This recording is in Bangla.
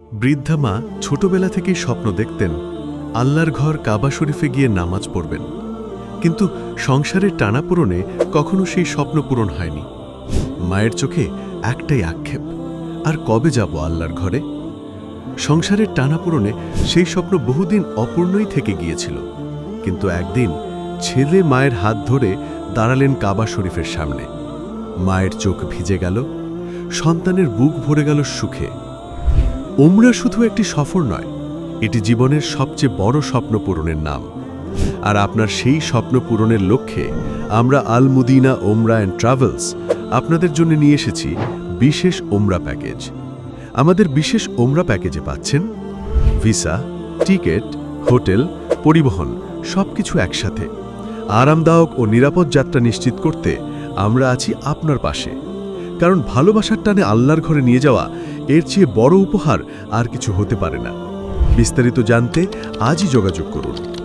বৃদ্ধা মা ছোটবেলা থেকেই স্বপ্ন দেখতেন আল্লাহর ঘর কাবা শরীফে গিয়ে নামাজ পড়বেন। কিন্তু সংসারের টানাপূরণে কখনো সেই স্বপ্ন পূরণ হয়নি। মায়ের চোখে একটাই আক্ষেপ, আর কবে যাব আল্লাহর ঘরে? সংসারের টানাপূরণে সেই স্বপ্ন বহুদিন অপূর্ণই থেকে গিয়েছিল। কিন্তু একদিন ছেলে মায়ের হাত ধরে দাঁড়ালেন কাবা শরীফের সামনে। মায়ের চোখ ভিজে গেল, সন্তানের বুক ভরে গেল সুখে। ওমরা শুধু একটি সফর নয়, এটি জীবনের সবচেয়ে বড় স্বপ্ন পূরণের নাম। আর আপনার সেই স্বপ্ন পূরণের লক্ষ্যে আমরা আল মুদিনা ওমরা অ্যান্ড ট্রাভেলস আপনাদের জন্য নিয়ে এসেছি বিশেষ ওমরা প্যাকেজ। আমাদের বিশেষ ওমরা প্যাকেজে পাচ্ছেন ভিসা, টিকিট, হোটেল, পরিবহন, সবকিছু একসাথে। আরামদায়ক ও নিরাপদ যাত্রা নিশ্চিত করতে আমরা আছি আপনার পাশে। কারণ ভালোবাসার টানে আল্লাহর ঘরে নিয়ে যাওয়া এর চেয়ে বড় উপহার আর কিছু হতে পারে না। বিস্তারিত জানতে আজই যোগাযোগ করুন।